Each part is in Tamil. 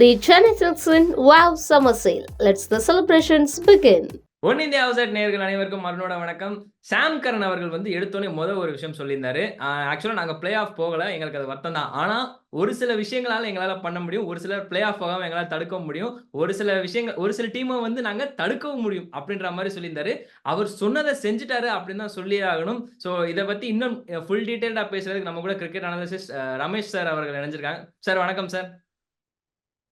The Chennai Silks in Wow Summer Sale. Let's the one India house நேர்கள் அனைவருக்கும் மறுநோட வணக்கம். சாம் கரன் அவர்கள் வந்து எடுத்தோடனே முதல் ஒரு விஷயம் சொல்லியிருந்தாரு. ஆக்சுவலாக நாங்கள் பிளே ஆஃப் போகல. எங்களுக்கு அது வருத்தம் தான். ஆனால் ஒரு சில விஷயங்களால எங்களால் பண்ண முடியும். ஒரு சிலர் பிளே ஆஃப் போகாமல் எங்களால் தடுக்க முடியும். ஒரு சில விஷயங்கள் ஒரு சில டீமை வந்து நாங்கள் தடுக்கவும் முடியும் அப்படின்ற மாதிரி சொல்லியிருந்தாரு. அவர் சொன்னதை செஞ்சுட்டாரு அப்படின்னு தான் சொல்லி ஆகணும். ஸோ இதை பற்றி இன்னும் ஃபுல் டீட்டெயில்டாக பேசுறதுக்கு நம்ம கூட கிரிக்கெட் அனாலிசிஸ் ரமேஷ் சார் அவர்கள் இணைஞ்சிருக்காங்க. சார் வணக்கம் சார்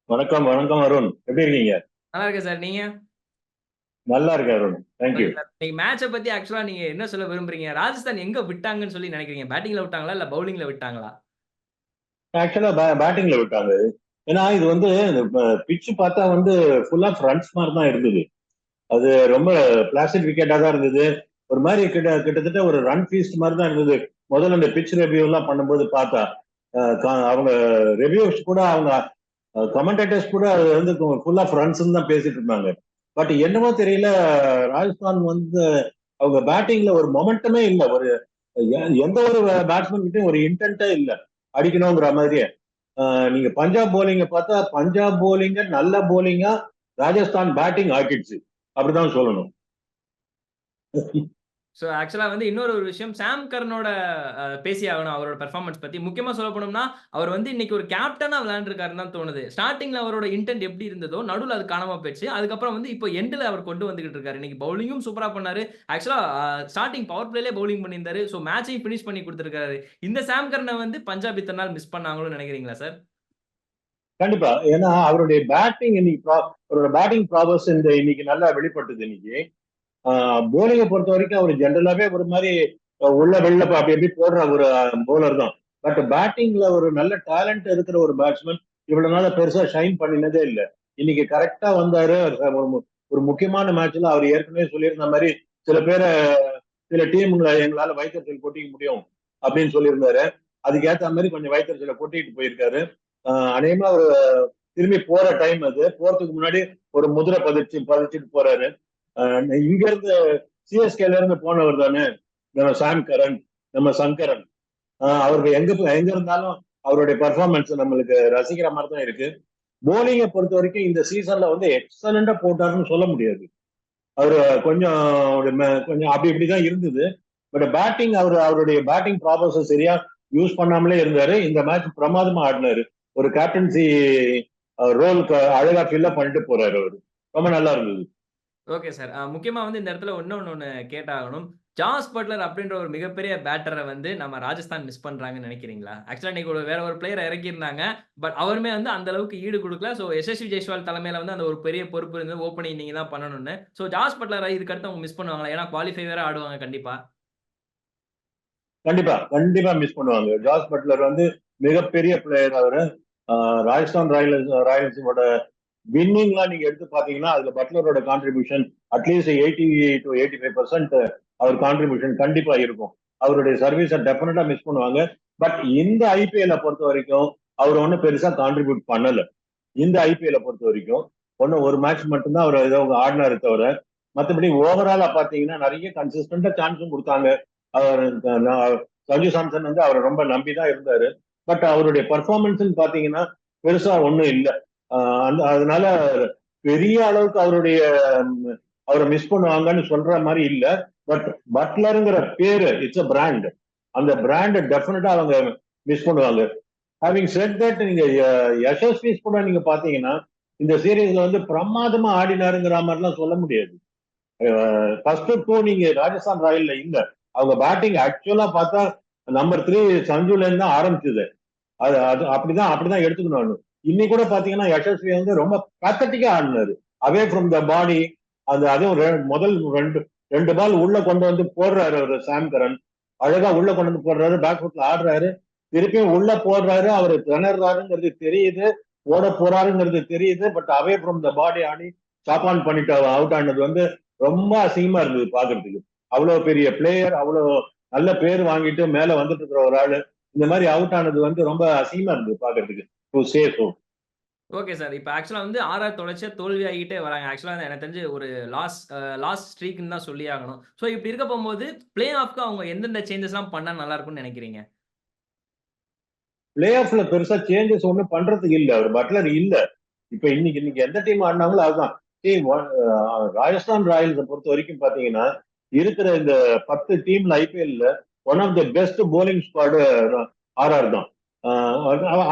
வணக்கம் வணக்கம் அருண். எப்படி இருக்கீங்க? நல்லா இருக்கேன் சார். நீங்கள் நல்லா இருக்கேன் அருண். தேங்க்யூ நீங்க மேட்சை பத்தி ஆக்சுவலா நீங்க என்ன சொல்ல விரும்புறீங்க? ராஜஸ்தான் எங்க விட்டாங்கன்னு சொல்லி நினைக்கிறீங்க? பேட்டிங்ல விட்டாங்களா? இல்ல பவுலிங்ல விட்டாங்களா? ஆக்சுவலா பேட்டிங்ல விட்டாங்க. ஏன்னா இது வந்து பிச்சு பார்த்தா வந்து ஃபுல்லா ஃப்ரண்ட்ஸ் மாதிரி தான் இருந்தது. அது ரொம்ப பிளாஸ்டிக் விக்கெட்டா தான் இருந்தது. ஒரு மாதிரி கிட்ட கிட்டத்தட்ட ஒரு ரன் ஃபீஸ்ட் மாதிரி தான் இருந்தது. முதல்ல இந்த பிச் ரெவ்யூ எல்லாம் பண்ணும்போது பார்த்தா அவங்க ரெவ்யூஸ் கூட அவங்க கமெண்டேட்டர்ஸ் கூட அது வந்து ஃபுல்லா ஃப்ரண்ட்ஸ் தான் பேசிட்டு இருந்தாங்க. பட் என்னவோ தெரியல ராஜஸ்தான் வந்து அவங்க பேட்டிங்ல ஒரு மொமெண்டமே இல்லை. ஒரு எ- எந்த ஒரு பேட்ஸ்மேன் கிட்டையும் ஒரு இன்டென்ட்டே இல்லை. அடிக்கணுங்கிற மாதிரியே. நீங்க பஞ்சாப் போலிங்க பார்த்தா பஞ்சாப் போலிங்க நல்ல போலிங்கா ராஜஸ்தான் பேட்டிங் ஆக்கிடுச்சு. அப்படிதான் சொல்லணும். ஸோ ஆக்சுவலா வந்து இன்னொரு ஒரு விஷயம் சாம் கர்னோட பேசி ஆகணும் அவரோட பெர்ஃபார்மன்ஸ் பத்தி. முக்கியமா சொல்ல போனோம்னா அவர் வந்து இன்னைக்கு ஒரு கேப்டனா விளையாண்டுருக்காருன்னு தான் தோணுது. ஸ்டார்டிங்ல அவரோட இன்டென்ட் எப்படி இருந்ததோ நடுவில் அது காணாமல் போயிடுச்சு. அதுக்கப்புறம் வந்து இப்போ எண்டில் அவர் கொண்டு வந்துகிட்டு இருக்காரு இன்னைக்கு பவுலிங்கும் சூப்பராக பண்ணார். ஆக்சுவலா ஸ்டார்டிங் பவர் பிளேலே பவுலிங் பண்ணியிருந்தாரு. ஸோ மேட்சையும் ஃபினிஷ் பண்ணி கொடுத்துருக்காரு. இந்த சாம் கர்னை வந்து பஞ்சாப் இத்தனை நாள் மிஸ் பண்ணாங்களோ நினைக்கிறீங்களா சார் கண்டிப்பா. ஏன்னா அவருடைய பேட்டிங் இன்னைக்கு அவரோட பேட்டிங் ப்ராபஸ் இந்த இன்னைக்கு நல்லா வெளிப்பட்டது இன்னைக்கு. போலிங்கை பொறுத்த வரைக்கும் அவர் ஜென்ரலாவே ஒரு மாதிரி உள்ள வெளில அப்படி எப்படி போடுற ஒரு போலர் தான். பட் பேட்டிங்ல ஒரு நல்ல டேலண்ட் இருக்கிற ஒரு பேட்ஸ்மேன் இவ்வளவு நாள பெருசா ஷைன் பண்ணினதே இல்லை. இன்னைக்கு கரெக்டா வந்தாரு. ஒரு ஒரு முக்கியமான மேட்ச்ல அவர் ஏற்கனவே சொல்லியிருந்த மாதிரி சில பேரை சில டீம்ல எங்களால வைத்தறிச்சல் கொட்டிக்க முடியும் அப்படின்னு சொல்லியிருந்தாரு. அதுக்கேற்ற மாதிரி கொஞ்சம் வைத்தறிச்சலை கொட்டிட்டு போயிருக்காரு. அநேகமா அவர் திரும்பி போற டைம் அது. போறதுக்கு முன்னாடி ஒரு முதிரை பதிச்சு பதிச்சுட்டு போறாரு. இங்க இருந்து சிஎஸ்கேல இருந்து போனவர் தானே? நம்ம சாம் கரன் நம்ம சங்கரன். ஆஹ் எங்க எங்க இருந்தாலும் அவருடைய பர்ஃபார்மன்ஸ் நம்மளுக்கு ரசிக்கிற மாதிரி தான் இருக்கு. போலிங்கை பொறுத்த வரைக்கும் இந்த சீசன்ல வந்து எக்ஸலண்டா போட்டாருன்னு சொல்ல முடியாது. அவர் கொஞ்சம் ம- கொஞ்சம் அப்படி இப்படிதான் இருந்தது. பட் பேட்டிங் அவர் அவருடைய பேட்டிங் ப்ராபஸை சரியா யூஸ் பண்ணாமலே இருந்தாரு. இந்த மேட்ச் பிரமாதமா ஆடினாரு. ஒரு கேப்டன்சி ரோலுக்கு அழகா ஃபில்அப் பண்ணிட்டு போறாரு அவரு. ரொம்ப நல்லா இருந்தது. ஓகே சார் முக்கியமா வந்து இந்த இடத்துல இன்னொன்று ஒன்று கேட்டாகணும். ஜாஸ் பட்லர் அப்படின்ற ஒரு மிகப்பெரிய பேட்டரை வந்து நம்ம ராஜஸ்தான் மிஸ் பண்றாங்கன்னு நினைக்கிறீங்களா? ஆக்சுவலா இன்னைக்கு ஒரு வேற ஒரு பிளேயரை இறக்கியிருந்தாங்க. பட் அவருமே வந்து அந்த அளவுக்கு ஈடு கொடுக்கல. ஸோ எஸ்எஸ்வி ஜெய்ஸ்வால் தலைமையில வந்து அந்த ஒரு பெரிய பொறுப்பு இருந்து ஓப்பனிங் நீங்க தான் பண்ணணும்னு. ஸோ ஜாஸ் பட்லர் இதுக்கு அடுத்து அவங்க மிஸ் பண்ணுவாங்களா? ஏன்னா குவாலிஃபை வேற ஆடுவாங்க கண்டிப்பா. கண்டிப்பா. கண்டிப்பா மிஸ் பண்ணுவாங்க. ஜாஸ் பட்லர் வந்து மிகப்பெரிய பிளேயர் அவரு. ராஜஸ்தான் ராயல்ஸ் ராயல்ஸோட வின்னிங்லாம் நீங்க எடுத்து பாத்தீங்கன்னா அதுல பட்லரோட contribution at least eighty to eighty five percent our contribution கண்டிப்பா இருக்கும். அவருடைய சர்வீஸை டெஃபினட்டா மிஸ் பண்ணுவாங்க. பட் இந்த ஐபிஎல்ல பொறுத்த வரைக்கும் அவர் ஒன்றும் பெருசா கான்ட்ரிபியூட் பண்ணல. இந்த ஐபிஎல்ல பொறுத்த வரைக்கும் ஒன்றும் ஒரு மேட்ச் மட்டும்தான் அவர் ஏதோ ஆடினாரு தவிர மற்றபடி ஓவராலா பாத்தீங்கன்னா நிறைய கன்சிஸ்டண்டா சான்ஸும் கொடுத்தாங்க. அவர் சஞ்சு சாம்சன் வந்து அவரை ரொம்ப நம்பி தான் இருந்தாரு. பட் அவருடைய பர்ஃபார்மன்ஸ் பாத்தீங்கன்னா பெருசா ஒன்றும் இல்லை. அதனால பெரிய அளவுக்கு அவருடைய அவரை மிஸ் பண்ணுவாங்கன்னு சொல்ற மாதிரி இல்ல. பட் பட்லருங்கிற பேரு இட்ஸ் அ பிராண்ட் அந்த பிராண்ட் டெஃபினட்டா அவங்க மிஸ் பண்ணுவாங்க. ஹேவிங் செட் தட் நீங்க யசஸ்வி கூட நீங்க பாத்தீங்கன்னா இந்த சீரீஸ்ல வந்து பிரமாதமா ஆடினாருங்கிற மாதிரிலாம் சொல்ல முடியாது. ஃபர்ஸ்ட் டூ நீங்க ராஜஸ்தான் ராயல்ல இல்ல. அவங்க பேட்டிங் ஆக்சுவலா பார்த்தா நம்பர் த்ரீ சஞ்சுல இருந்து தான் ஆரம்பிச்சது. அது அது அப்படிதான் அப்படிதான் எடுத்துக்கணும் இன்னைக்கு கூட பாத்தீங்கன்னா யசஸ்வி வந்து ரொம்ப பேத்தட்டிக்கா ஆடினாரு. அவே ஃப்ரம் த பாடி அது அதுவும் முதல் ரெண்டு ரெண்டு பால் உள்ள கொண்டு வந்து போடுறாரு அவர் சாம் கரன் அழகா உள்ள கொண்டு வந்து போடுறாரு பேக் ஃபுட்ல ஆடுறாரு. திருப்பியும் உள்ள போடுறாரு அவர் திணறாருங்கிறது தெரியுது ஓட போறாருங்கிறது தெரியுது பட் அவே ஃப்ரம் த பாடி ஆடி சாப்பான் பண்ணிட்டு அவுட் ஆனது வந்து ரொம்ப அசிங்கமா இருந்தது பாக்குறதுக்கு. அவ்வளவு பெரிய பிளேயர் அவ்வளவு நல்ல பேர் வாங்கிட்டு மேல வந்துட்டு இருக்கிற ஒரு ஆளு. இந்த மாதிரி அவுட் ஆனது வந்து ரொம்ப அசிங்கமா இருந்தது பாக்குறதுக்கு. டு சே ஓகே சார் இப்போ ஆக்சுவலாக வந்து ஆர்ஆர் தொடர்ச்சியாக தோல்வி ஆகிட்டே வராங்க ஆக்சுவலாக எனக்கு தெரிஞ்சு ஒரு லாஸ் லாஸ்ட் ஸ்ட்ரீக்னு தான் சொல்லி ஆகணும். ஸோ இப்படி இருக்க போகும்போது பிளே ஆஃப்க்கு அவங்க எந்தெந்த சேஞ்சஸ்லாம் பண்ணால் நல்லா இருக்கும்னு நினைக்கிறீங்க? பிளே ஆஃப்ல பெருசா சேஞ்சஸ் ஒண்ணும் பண்றதுக்கு இல்ல. அவர் பட்லர் இல்ல. இப்ப இன்னைக்கு இன்னைக்கு எந்த டீம் ஆடினாங்களோ அதுதான். டீம் ராஜஸ்தான் ராயல்ஸை பொறுத்த வரைக்கும் பாத்தீங்கன்னா இருக்கிற இந்த பத்து டீம்ல ஐபிஎல்ல one of the best bowling squad RR தான்.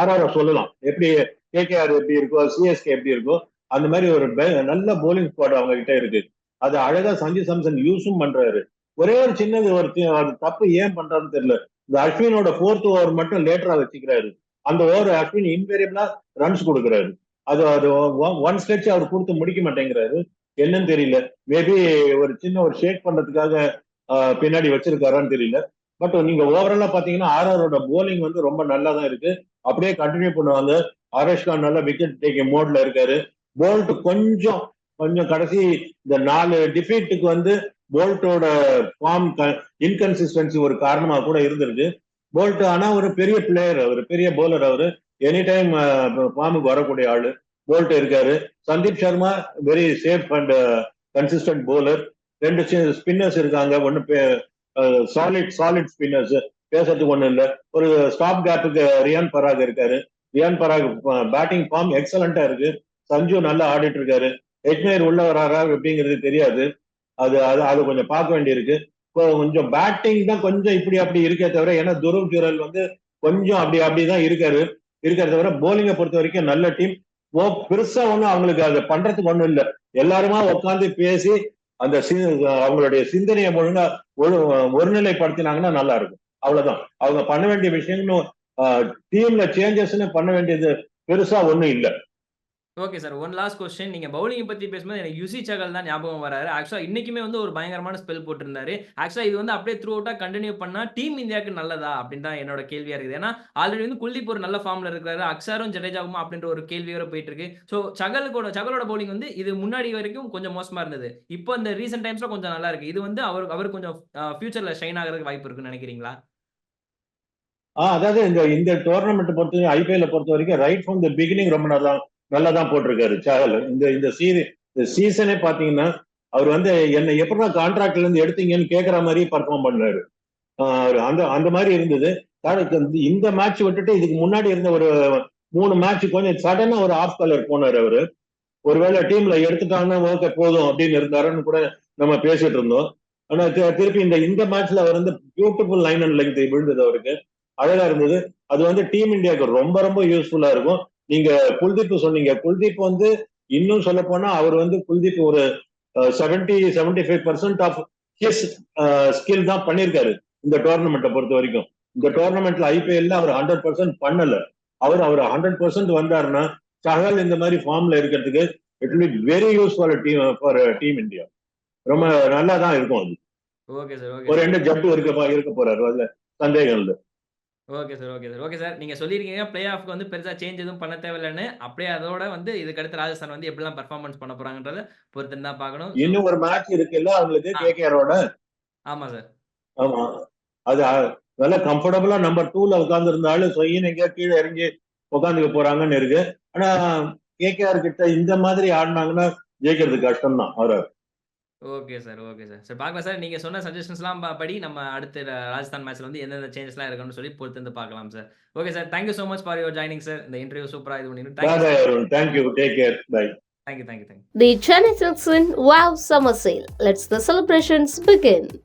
ஆர்ஆர் சொல்லலாம். எப்படி கேகேஆர் எப்படி இருக்கோ சிஎஸ்கே எப்படி இருக்கோ அந்த மாதிரி ஒரு நல்ல போலிங் ஸ்குவாட் அவங்க கிட்ட இருக்கு. அது அழகா சஞ்சு சாம்சன் யூஸும் பண்றாரு. ஒரே ஒரு சின்னது ஒரு அது தப்பு ஏன் பண்றாருன்னு தெரியல. இந்த அஸ்வினோட ஃபோர்த் ஓவர் மட்டும் லேட்டரா வச்சுக்கிறாரு. அந்த ஓவர் அஸ்வின் இன்வேரியபிளா ரன்ஸ் கொடுக்குறாரு. அது அது ஒன் ஸ்டெச் அவர் கொடுத்து முடிக்க மாட்டேங்கிறாரு. என்னன்னு தெரியல. மேபி ஒரு சின்ன ஒரு ஷேக் பண்றதுக்காக ஆஹ், பின்னாடி வச்சிருக்காரான்னு தெரியல. பட் நீங்க ஓவராலா பாத்தீங்கன்னா ஆர்ஆரோட போலிங் வந்து ரொம்ப நல்லா தான் இருக்கு. அப்படியே கண்டினியூ பண்ணுவாங்க. ஆரேஷ் கான் நல்லா விக்கெட் டேக்கிங் மோட்ல இருக்காரு. போல்ட் கொஞ்சம் கொஞ்சம் கடைசி இந்த நாலு டிஃபீட்டுக்கு வந்து போல்ட்டோட ஃபார்ம் இன்கன்சிஸ்டன்சி ஒரு காரணமா கூட இருந்திருக்கு. போல்ட் ஆனா ஒரு பெரிய பிளேயர் அவர் பெரிய போலர் அவரு. எனி டைம் ஃபார்முக்கு வரக்கூடிய ஆளு. போல்ட் இருக்காரு. Sandeep Sharma very safe and consistent bowler ரெண்டு ஸ்பின்னர்ஸ் இருக்காங்க. ஒன்னு சாலிட் சாலிட் ஸ்பின்னர்ஸ் பேசுறதுக்கு ஒண்ணு இல்லை. ஒரு ஸ்டாப் கேப்புக்கு ரியான் பராக் இருக்காரு. ரியான் பராக் பேட்டிங் ஃபார்ம் எக்ஸலண்டா இருக்கு. சஞ்சு நல்லா ஆடிட்டு இருக்காரு எட்மேர் உள்ள வராரா எப்படிங்கிறது தெரியாது. அது அது அது கொஞ்சம் பார்க்க வேண்டியிருக்கு. இப்போ கொஞ்சம் பேட்டிங் தான் கொஞ்சம் இப்படி அப்படி இருக்கே தவிர ஏன்னா துருவ் ஜுரல் வந்து கொஞ்சம் அப்படி அப்படிதான் இருக்காரு. இருக்கிறத தவிர போலிங்கை பொறுத்த வரைக்கும் நல்ல டீம் ஓ பெருசா ஒண்ணும் அவங்களுக்கு அதை பண்றதுக்கு ஒண்ணும் இல்லை. எல்லாருமா உட்காந்து பேசி அந்த சி- அவங்களுடைய சிந்தனையை ஒழுங்கா ஒரு ஒருநிலைப்படுத்தினாங்கன்னா நல்லா இருக்கும். அவ்வளவுதான். அவங்க பண்ண வேண்டிய விஷயம்னு டீம்ல சேஞ்சஸ்ன்னு பண்ண வேண்டியது பெருசா ஒண்ணும் இல்ல. Okay sir one last question நீங்க பவுலிங் பத்தி பேசும்போது எனக்கு யுசி சகல் தான் ஞாபகம் வராரு. ஆக்சுவலா இன்னைக்குமே வந்து ஒரு பயங்கரமான ஸ்பெல் போட்டிருந்தாரு. ஆக்சுவலா இது வந்து அப்படியே த்ரூ அவுட்டா கண்டினியூ பண்ணா டீம் இந்தியாவுக்கு நல்லதா அப்படின்னு தான் என்னோட கேள்வியா இருக்குது. ஏன்னா ஆல்ரெடி வந்து குல்தீப் ஒரு நல்ல ஃபார்ம்ல இருக்கிறாரு. அக்ஸாரும் ஜடேஜாவுமா அப்படின்ற ஒரு கேள்வி போயிட்டு இருக்கு ஸோ சகலுக்கோட சகலோட பவுலிங் வந்து இது முன்னாடி வரைக்கும் கொஞ்சம் மோசமா இருந்தது. இப்போ இந்த ரீசெண்ட் டைம்ஸ்ல கொஞ்சம் நல்லா இருக்கு. இது வந்து அவர் அவர் கொஞ்சம் ஃபியூச்சர்ல ஷைன் ஆகிறதுக்கு வாய்ப்பு இருக்குன்னு நினைக்கிறீங்களா? ஆஹ் அதாவது இந்த இந்த டோர்னமெண்ட் பொறுத்த ஐபிஎல் பொறுத்த வரைக்கும் ரைட் ஃப்ரம் த பிகினிங் ரொம்ப நல்லா நல்லா தான் போட்டிருக்காரு சாகல். இந்த இந்த சீரி இந்த சீசனே பாத்தீங்கன்னா அவர் வந்து என்னை எப்படிதான் கான்ட்ராக்ட்ல இருந்து எடுத்தீங்கன்னு கேட்கற மாதிரி பர்ஃபார்ம் பண்ணாரு. அந்த அந்த மாதிரி இருந்தது. இந்த- மேட்ச் விட்டுட்டு இதுக்கு முன்னாடி இருந்த ஒரு மூணு மேட்ச் கொஞ்சம் சடனா ஒரு ஆஃப் கலர் போனார் அவரு. ஒருவேளை டீம்ல எடுத்துட்டாங்கன்னா ஓகே போதும் அப்படின்னு இருந்தாருன்னு கூட நம்ம பேசிட்டு இருந்தோம். ஆனா திருப்பி இந்த இந்த மேட்ச்ல அவர் வந்து பியூட்டிஃபுல் லைன் அண்ட் லெங்க் விழுந்தது அவருக்கு. அழகா இருந்தது. அது வந்து டீம் இந்தியாவுக்கு ரொம்ப ரொம்ப யூஸ்ஃபுல்லா இருக்கும். நீங்க குல்தீப் சொன்னீங்க. குல்தீப் வந்து இன்னும் சொல்ல போனா அவர் வந்து குல்தீப் ஒரு seventy seventy five percent of his skill தான் பண்ணியிருக்காரு இந்த டோர்னமெண்ட்டை பொறுத்த வரைக்கும். இந்த டோர்னமெண்ட்ல ஐபிஎல்ல அவர் ஹண்ட்ரட் பர்சன்ட் பண்ணல. அவர் அவர் ஹண்ட்ரட் பர்சன்ட் வந்தாருன்னா சஹல் இந்த மாதிரி ஃபார்ம்ல இருக்கிறதுக்கு it be very useful team for team India ரொம்ப நல்லா தான் இருக்கும் அது. ஒரு ரெண்டு ஜட்டு இருக்க இருக்க போறாரு. அதுல சந்தேகம் இல்லை. Okay sir okay sir okay sir நீங்க சொல்லியிருக்கீங்க பிளே ஆஃப்க்கு வந்து பெருசா சேஞ்ச் எதுவும் பண்ண தேவையில்லைன்னு. அப்படியே அதோட வந்து இதுக்கு அடுத்து ராஜஸ்தான் வந்து எப்படிலாம் பெர்ஃபார்மன்ஸ் பண்ண போறாங்கன்றத பொறுத்து தான் பார்க்கணும். இன்னும் ஒரு மேட்ச் இருக்குல்ல அவங்களுக்கு. கேகேஆரோட ஆமா சார் ஆமா. அது நல்லா கம்ஃபர்டபுளா நம்பர் டூல உட்கார்ந்து இருந்தாலும் சொயின்னு எங்கேயா கீழே இறங்கி உட்காந்துக்க போறாங்கன்னு இருக்கு. ஆனா கேகேஆர் கிட்ட இந்த மாதிரி ஆடினாங்கன்னா ஜெயிக்கிறது கஷ்டம் தான் அவரை okay sir okay sir sir பார்க்கலாம் சார் நீங்க சொன்ன சஜஷன்ஸ்லாம் படி நம்ம அடுத்த ராஜஸ்தான் மேட்ச்ல வந்து எந்தெந்த சேஞ்சஸ்லாம் இருக்குன்னு சொல்லி பொறுத்து வந்து பார்க்கலாம் sir okay sir thank you so much for your joining sir இந்த இன்டர்வியூ சூப்பரா இது பண்ணிடும் thank you thank you take care bye thank you thank you thank you The Chennai Silks win Wow Summer Sale. Let's the celebrations begin.